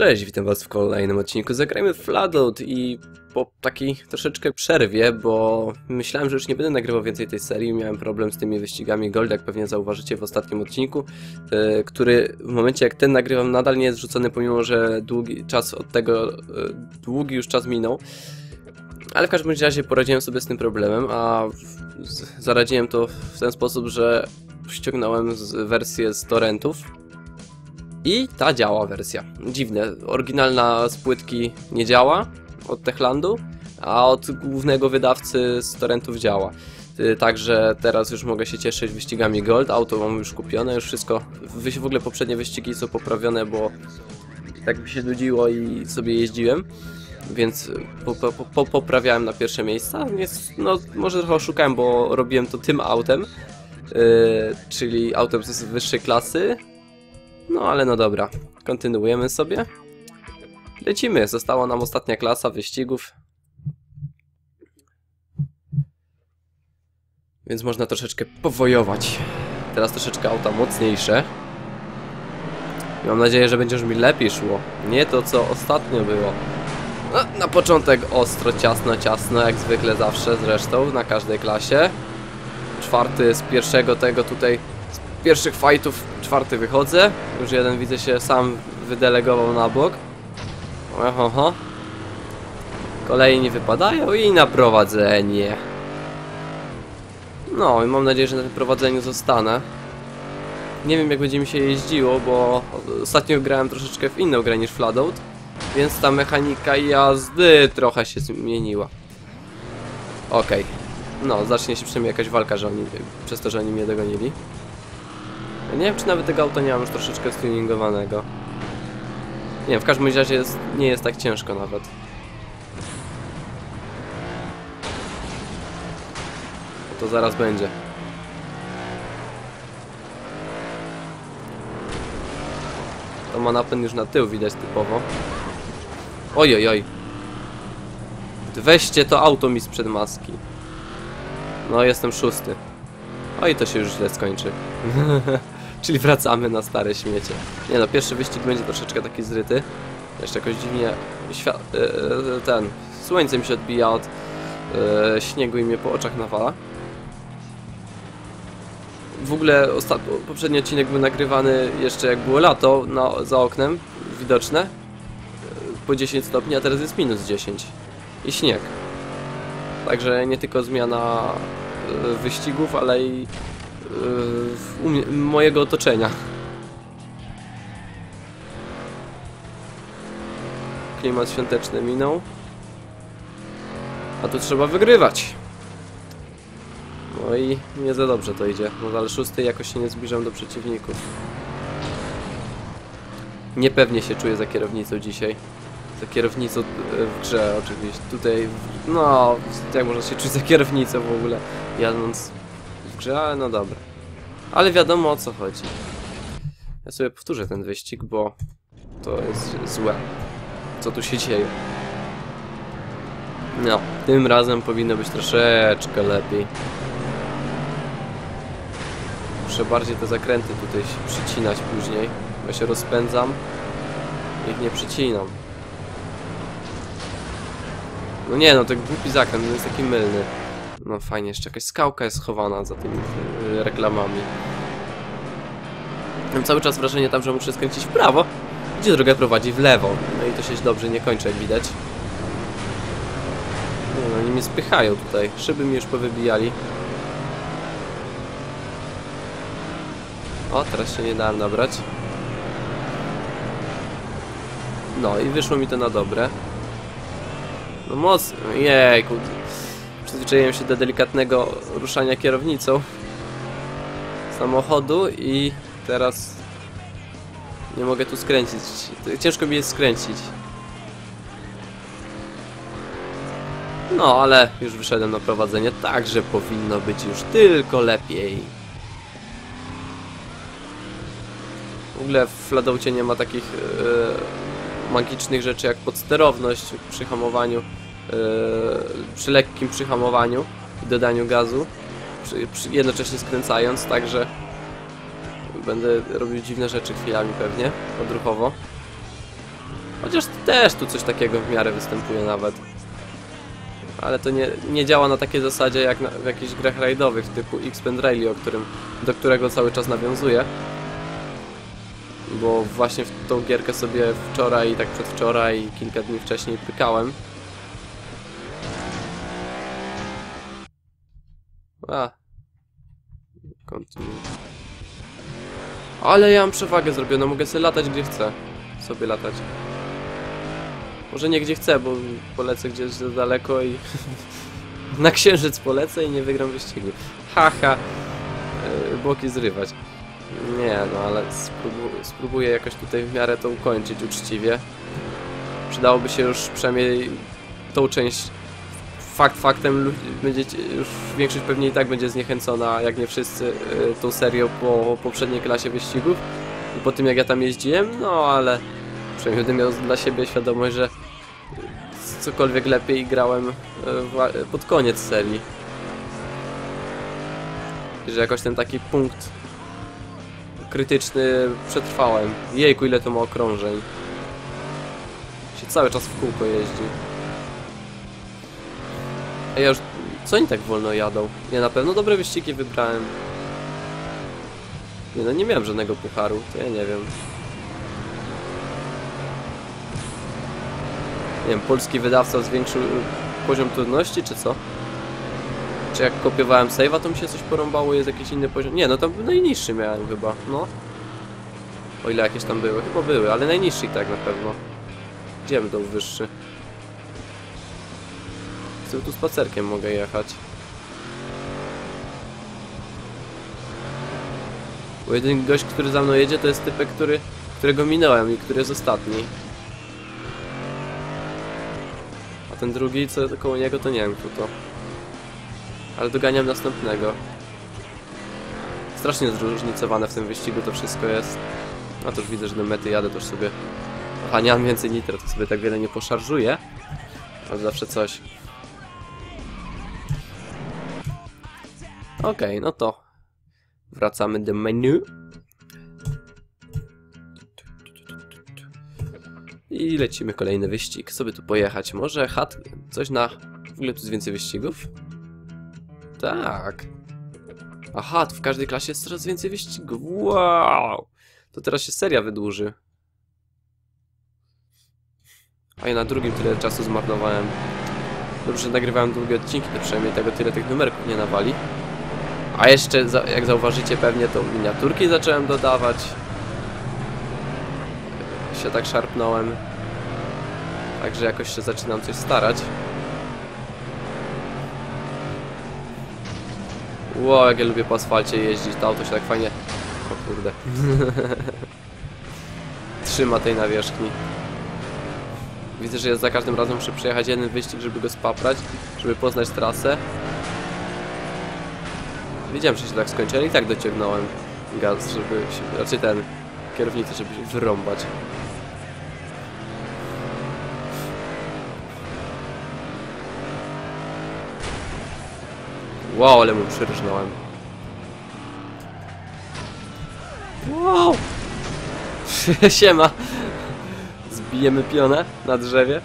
Cześć, witam was w kolejnym odcinku. Zagrajmy Fladout i po takiej troszeczkę przerwie, bo myślałem, że już nie będę nagrywał więcej tej serii, miałem problem z tymi wyścigami Gold, jak pewnie zauważycie w ostatnim odcinku, yy, który w momencie jak ten nagrywam nadal nie jest rzucony, pomimo że długi czas od tego, yy, długi już czas minął. Ale w każdym razie poradziłem sobie z tym problemem, a zaradziłem to w ten sposób, że ściągnąłem wersję z torrentów, i ta działa wersja. Dziwne. Oryginalna z płytki nie działa od Techlandu, a od głównego wydawcy z torrentów działa. Y, Także teraz już mogę się cieszyć wyścigami Gold. Auto mam już kupione, już wszystko. W ogóle poprzednie wyścigi są poprawione, bo tak mi się nudziło i sobie jeździłem. Więc po, po, po, poprawiałem na pierwsze miejsca. Jest, no, może trochę oszukałem, bo robiłem to tym autem, yy, czyli autem z wyższej klasy, no ale no dobra, kontynuujemy sobie. Lecimy, została nam ostatnia klasa wyścigów. Więc można troszeczkę powojować. Teraz troszeczkę auta mocniejsze. I Mam nadzieję, że będzie już mi lepiej szło. Nie to, co ostatnio było. No, na początek ostro, ciasno, ciasno, jak zwykle zawsze zresztą, na każdej klasie. Czwarty z pierwszego tego tutaj pierwszych fightów czwarty wychodzę. Już jeden widzę się sam wydelegował na bok. Oho. Kolejni wypadają i na prowadzenie. No i mam nadzieję, że na tym prowadzeniu zostanę. Nie wiem jak będzie mi się jeździło, bo ostatnio grałem troszeczkę w inną grę niż Fladout. Więc ta mechanika jazdy trochę się zmieniła. Okej. No, zacznie się przynajmniej jakaś walka, że oni, przez to, że oni mnie dogonili. Ja nie wiem, czy nawet tego auta nie mam już troszeczkę stuningowanego. Nie wiem, w każdym razie jest, nie jest tak ciężko nawet. To zaraz będzie. To ma napęd już na tył widać typowo. Oj, oj, oj. Weźcie to auto mi sprzed maski. No, jestem szósty. Oj, to się już źle skończy. Czyli wracamy na stare śmiecie. Nie no, pierwszy wyścig będzie troszeczkę taki zryty. Jeszcze jakoś dziwnie... E, ten... Słońce mi się odbija od e, śniegu i mnie po oczach nawala. W ogóle poprzedni odcinek był nagrywany jeszcze jak było lato na, za oknem, widoczne. Po 10 stopni, a teraz jest minus 10. I śnieg. Także nie tylko zmiana wyścigów, ale i mnie- mojego otoczenia. Klimat świąteczny minął. A tu trzeba wygrywać. No i nie za dobrze to idzie. No ale szósty jakoś się nie zbliżam do przeciwników. Niepewnie się czuję za kierownicą dzisiaj. Za kierownicą e, w grze oczywiście. Tutaj, no, jak można się czuć za kierownicą w ogóle, jadąc grze, ale no dobra. Ale wiadomo o co chodzi. Ja sobie powtórzę ten wyścig, bo to jest złe. Co tu się dzieje? No, tym razem powinno być troszeczkę lepiej. Muszę bardziej te zakręty tutaj przycinać później. Ja się rozpędzam. Ich nie przycinam. No nie no, ten głupi zakręt on jest taki mylny. No fajnie, jeszcze jakaś skałka jest schowana za tymi y, reklamami. Mam cały czas wrażenie tam, że muszę skręcić w prawo, gdzie droga prowadzi w lewo. No i to się dobrze nie kończy, jak widać. No, oni mnie spychają tutaj. Szyby mi już powybijali. O, teraz się nie dałem nabrać. No i wyszło mi to na dobre. No mocno, jejku. Przyzwyczaiłem się do delikatnego ruszania kierownicą samochodu i teraz nie mogę tu skręcić. Ciężko mi jest skręcić. No, ale już wyszedłem na prowadzenie, także powinno być już tylko lepiej. W ogóle w Fladoucie nie ma takich e, magicznych rzeczy jak podsterowność przy hamowaniu, przy lekkim przyhamowaniu i dodaniu gazu, przy, przy, jednocześnie skręcając, także Będę robił dziwne rzeczy chwilami pewnie, odruchowo. Chociaż też tu coś takiego w miarę występuje nawet. Ale to nie, nie działa na takiej zasadzie jak na, w jakichś grach rajdowych typu X-Pen Rally, o którym, do którego cały czas nawiązuję. Bo właśnie w tą gierkę sobie wczoraj, tak przedwczoraj i kilka dni wcześniej pykałem. A. Kontynuuj. Ale ja mam przewagę zrobioną, mogę sobie latać gdzie chcę. Sobie latać. Może nie gdzie chcę, bo polecę gdzieś za daleko i na księżyc polecę i nie wygram wyścigu. Haha. Yy, boki zrywać. Nie, no ale spróbu spróbuję jakoś tutaj w miarę to ukończyć uczciwie. Przydałoby się już przynajmniej tą część fakt faktem będziecie, już większość pewnie i tak będzie zniechęcona, jak nie wszyscy, y, tą serią po poprzedniej klasie wyścigów i po tym jak ja tam jeździłem, no ale przynajmniej będę miał dla siebie świadomość, że cokolwiek lepiej grałem y, pod koniec serii. I że jakoś ten taki punkt krytyczny przetrwałem. Jejku, ile to ma okrążeń. Się cały czas w kółko jeździ. A ja już... Co oni tak wolno jadą? Nie, na pewno dobre wyścigi wybrałem. Nie no, nie miałem żadnego pucharu, to ja nie wiem. Nie wiem, polski wydawca zwiększył y, poziom trudności, czy co? Czy jak kopiowałem save'a, to mi się coś porąbało, jest jakiś inny poziom? Nie, no tam najniższy miałem chyba, no. O ile jakieś tam były, chyba były, ale najniższy i tak na pewno. Gdzie będą wyższy? Chcę tu spacerkiem mogę jechać. Bo jeden gość, który za mną jedzie, to jest typek, który, którego minąłem i który jest ostatni. A ten drugi, co koło niego, to nie wiem kto to. Ale doganiam następnego. Strasznie zróżnicowane w tym wyścigu to wszystko jest. A to widzę, że do mety jadę, to już sobie... Aha, nie mam więcej nitro, to sobie tak wiele nie poszarżuję. Ale zawsze coś. Okej, no to wracamy do menu. I lecimy kolejny wyścig. Sobie tu pojechać. Może hat, coś na... W ogóle tu jest więcej wyścigów? Tak. Aha, w każdej klasie jest coraz więcej wyścigów. Wow! To teraz się seria wydłuży. A ja na drugim tyle czasu zmarnowałem. Dobrze, że nagrywałem długie odcinki, to przynajmniej tego tyle tych numerków nie nawali. A jeszcze, jak zauważycie pewnie, to miniaturki zacząłem dodawać. Się tak szarpnąłem. Także jakoś się zaczynam coś starać. Wow, jak ja lubię po asfalcie jeździć, to auto się tak fajnie... O kurde. Trzyma tej nawierzchni. Widzę, że ja za każdym razem muszę przejechać jeden wyścig, żeby go spaprać, żeby poznać trasę. Wiedziałem, że się tak skończy, ale i tak dociągnąłem gaz, żeby się, raczej ten, kierownicę, żeby się wyrąbać. Wow, ale mu przyrżnąłem. Wow! Siema! Zbijemy pionę na drzewie.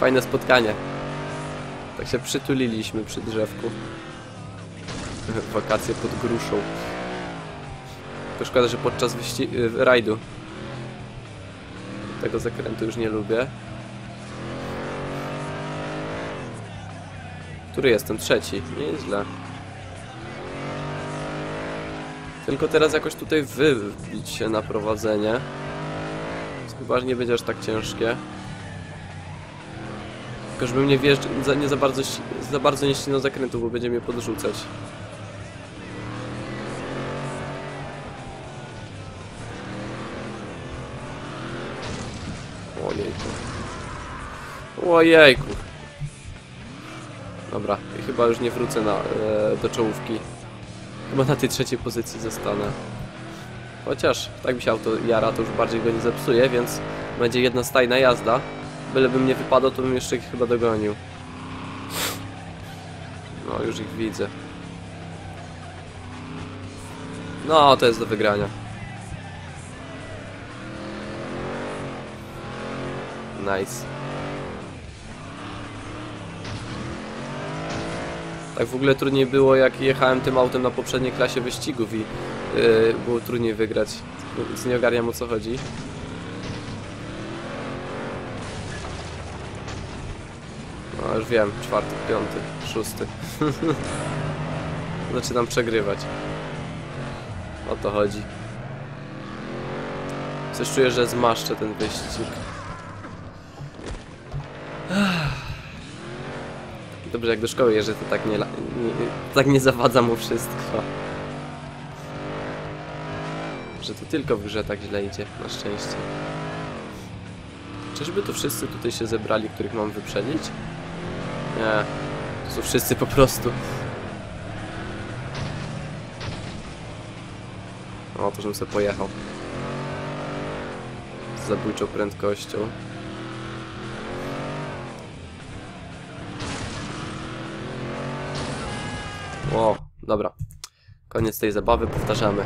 Fajne spotkanie. Tak się przytuliliśmy przy drzewku. Wakacje pod gruszą. To szkoda, że podczas y, rajdu tego zakrętu już nie lubię. Który jestem? Trzeci. Nieźle. Tylko teraz jakoś tutaj wybić się na prowadzenie. Chyba, że nie będzie aż tak ciężkie. Tylko żebym nie za, nie za bardzo, za bardzo nie ścinał zakrętu, bo będzie mnie podrzucać. Ojejku. Ojejku. Dobra, chyba już nie wrócę na, e, do czołówki. Chyba na tej trzeciej pozycji zostanę. Chociaż tak mi się auto jara, to już bardziej go nie zepsuje, więc będzie jedna stajna jazda bylebym nie wypadał, to bym jeszcze ich chyba dogonił. No, już ich widzę. No, to jest do wygrania. Nice. Tak w ogóle trudniej było, jak jechałem tym autem na poprzedniej klasie wyścigów i yy, było trudniej wygrać. Więc nie ogarniam o co chodzi. No już wiem, czwarty, piąty, szósty. Zaczynam przegrywać. O to chodzi. Coś czuję, że zmaszczę ten wyścig. Dobrze, jak do szkoły jeżdżę, to tak nie, nie, tak nie zawadza mu wszystko. Że to tylko w grze tak źle idzie, na szczęście. Czyżby tu wszyscy tutaj się zebrali, których mam wyprzedzić? Nie, to są wszyscy po prostu. O, to żebym sobie pojechał. Z zabójczą prędkością. O, dobra. Koniec tej zabawy, powtarzamy.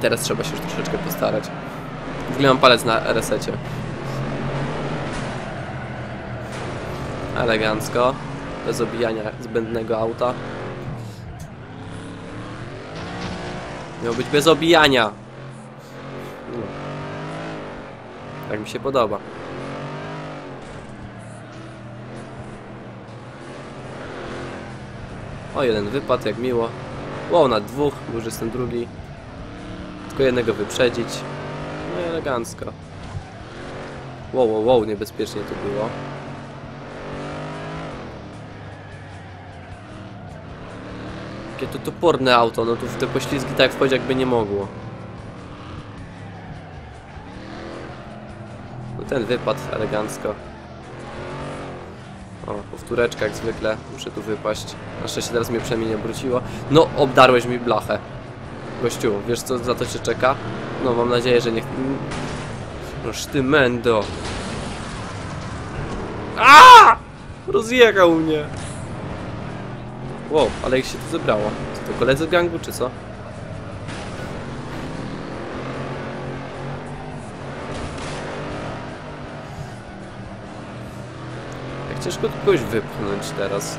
Teraz trzeba się już troszeczkę postarać. W ogóle mam palec na resecie. Elegancko. Bez obijania zbędnego auta. Miał być bez obijania. No. Tak mi się podoba. O, jeden wypad, jak miło. Wow, na dwóch, już jestem drugi. Tylko jednego wyprzedzić. No elegancko. Wow, wow, wow, niebezpiecznie to było. Jakie to toporne auto, no tu w te poślizgi tak wchodzi jakby nie mogło. No ten wypad elegancko. O, powtóreczka jak zwykle. Muszę tu wypaść. Na szczęście teraz mnie przynajmniej nie obróciło. No, obdarłeś mi blachę. Gościu, wiesz co za to cię czeka? No, mam nadzieję, że nie... Noż ty mendo. A! Rozjechał mnie. Wow, ale ich się tu zebrało. Co to koledzy gangu, czy co? Jak ciężko tu kogoś wypchnąć teraz.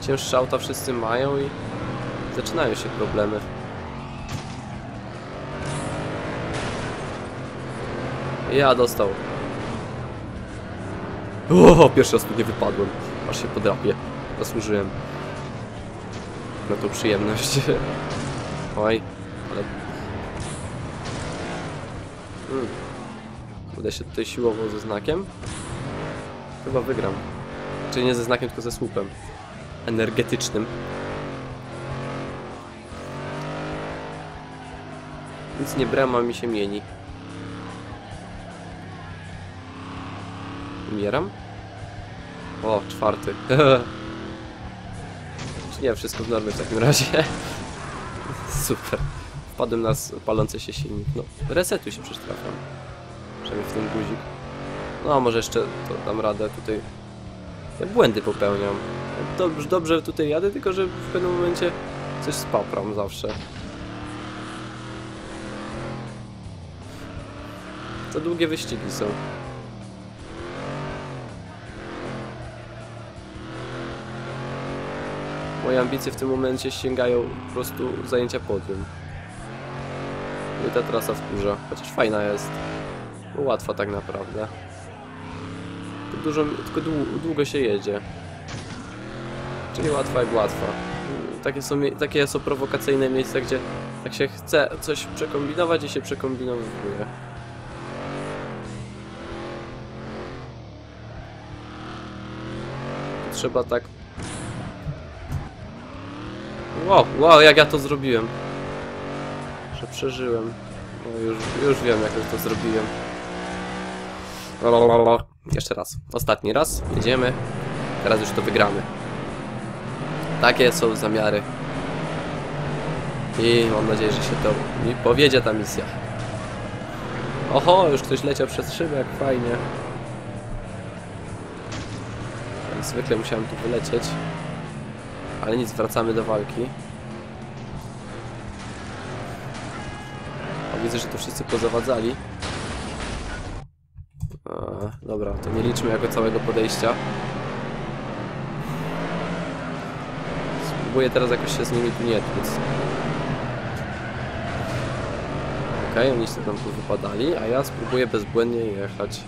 Cięższe auta wszyscy mają i zaczynają się problemy. Ja dostał. O, pierwszy raz tu nie wypadłem. Aż się podrapię. Zasłużyłem. Na tą przyjemność. Oj, ale... Hmm. Będę się tutaj siłował ze znakiem. Chyba wygram. Czyli nie ze znakiem, tylko ze słupem. Energetycznym. Nic nie brama mi się mieni. Umieram? O, czwarty. Nie, wszystko w normie w takim razie. Super. Wpadłem na palący się silnik. No, resetuj się przecież trafiam. Przynajmniej w ten guzik. No, może jeszcze to dam radę tutaj. Ja błędy popełniam. Dobrze, dobrze tutaj jadę, tylko że w pewnym momencie coś spapram zawsze. To długie wyścigi są. Moje ambicje w tym momencie sięgają po prostu zajęcia podium. I ta trasa wkurza, chociaż fajna jest. Łatwa tak naprawdę. Tylko, dużo, tylko dłu- długo się jedzie. Czyli łatwa jak łatwa. Takie są, takie są prowokacyjne miejsca, gdzie tak się chce coś przekombinować i się przekombinowuje. Trzeba tak Wow, wow, jak ja to zrobiłem. Że przeżyłem. No już, już wiem, jak już to zrobiłem. Lalalala. Jeszcze raz. Ostatni raz. Jedziemy. Teraz już to wygramy. Takie są zamiary. I mam nadzieję, że się to mi powiedzie ta misja. Oho, już ktoś leciał przez szybę, jak fajnie. Jak zwykle musiałem tu wylecieć. Ale nic, wracamy do walki. O, widzę, że tu wszyscy pozawadzali. dobra, to nie liczmy jako całego podejścia. Spróbuję teraz jakoś się z nimi tu nie tłuc. Okej, oni sobie tam tu wypadali, a ja spróbuję bezbłędnie jechać.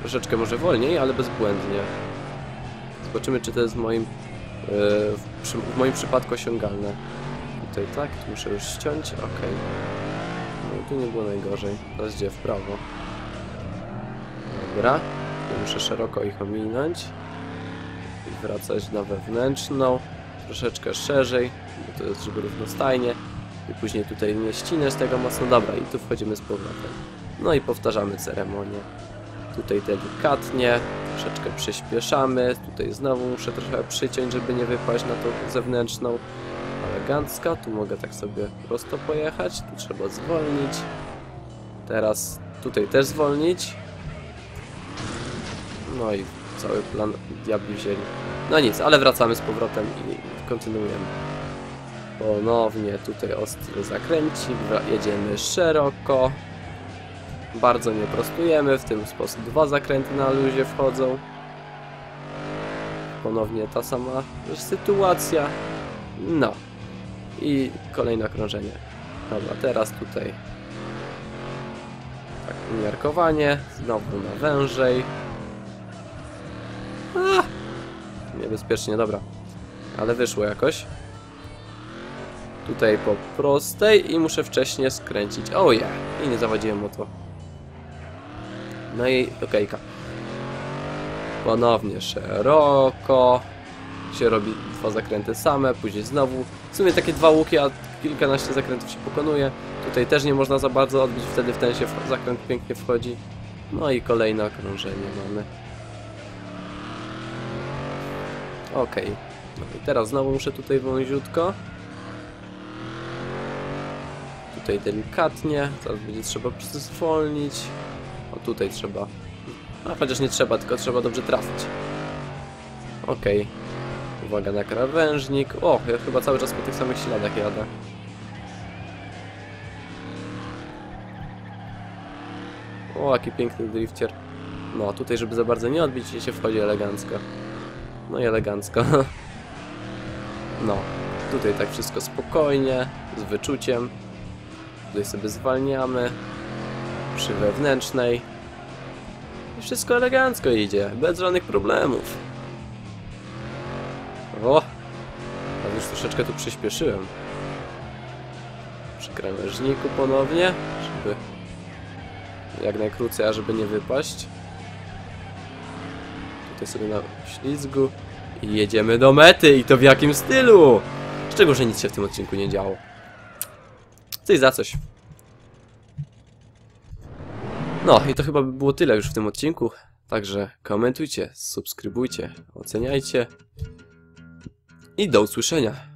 Troszeczkę może wolniej, ale bezbłędnie. Zobaczymy, czy to jest moim, w, przy, w moim przypadku osiągalne. Tutaj tak, muszę już ściąć, okej. No i tu nie było najgorzej. Teraz gdzie? W prawo. Dobra. Tu muszę szeroko ich ominąć. I wracać na wewnętrzną. Troszeczkę szerzej, bo to jest żeby równostajnie. I później tutaj nie ścinać tego mocno. Dobra, i tu wchodzimy z powrotem. No i powtarzamy ceremonię. Tutaj delikatnie, troszeczkę przyspieszamy. Tutaj znowu muszę trochę przyciąć, żeby nie wypaść na tą zewnętrzną. Elegancka, tu mogę tak sobie prosto pojechać, tu trzeba zwolnić. Teraz tutaj też zwolnić. No i cały plan diabli wzięli. No nic, ale wracamy z powrotem i kontynuujemy. Ponownie tutaj ostry zakręcik, jedziemy szeroko. Bardzo nie prostujemy, w ten sposób dwa zakręty na luzie wchodzą. Ponownie ta sama sytuacja. No. I kolejne okrążenie. Dobra, teraz tutaj tak umiarkowanie, znowu na wężej. A! Niebezpiecznie, dobra. Ale wyszło jakoś. Tutaj po prostej i muszę wcześniej skręcić. O ja! I nie zawadziłem o to. No i okejka. Ponownie szeroko. Się robi dwa zakręty same, później znowu. W sumie takie dwa łuki, a kilkanaście zakrętów się pokonuje. Tutaj też nie można za bardzo odbić, wtedy w ten się zakręt pięknie wchodzi. No i kolejne okrążenie mamy. Okej. No i teraz znowu muszę tutaj wąziutko. Tutaj delikatnie. Teraz będzie trzeba zwolnić. O tutaj trzeba. A chociaż nie trzeba, tylko trzeba dobrze trafić. Okej. Uwaga na krawężnik. O, ja chyba cały czas po tych samych śladach jadę. O, jaki piękny drifcier. No, tutaj żeby za bardzo nie odbić się wchodzi elegancko. No i elegancko. No, tutaj tak wszystko spokojnie, z wyczuciem. Tutaj sobie zwalniamy. Przy wewnętrznej. I wszystko elegancko idzie, bez żadnych problemów. O! A już troszeczkę tu przyspieszyłem. Przy krawężniku ponownie, żeby jak najkrócej, a żeby nie wypaść. Tutaj sobie na ślizgu i jedziemy do mety i to w jakim stylu! Z czego, że nic się w tym odcinku nie działo. Coś za coś. No i to chyba by było tyle już w tym odcinku. Także komentujcie, subskrybujcie, oceniajcie. I do usłyszenia.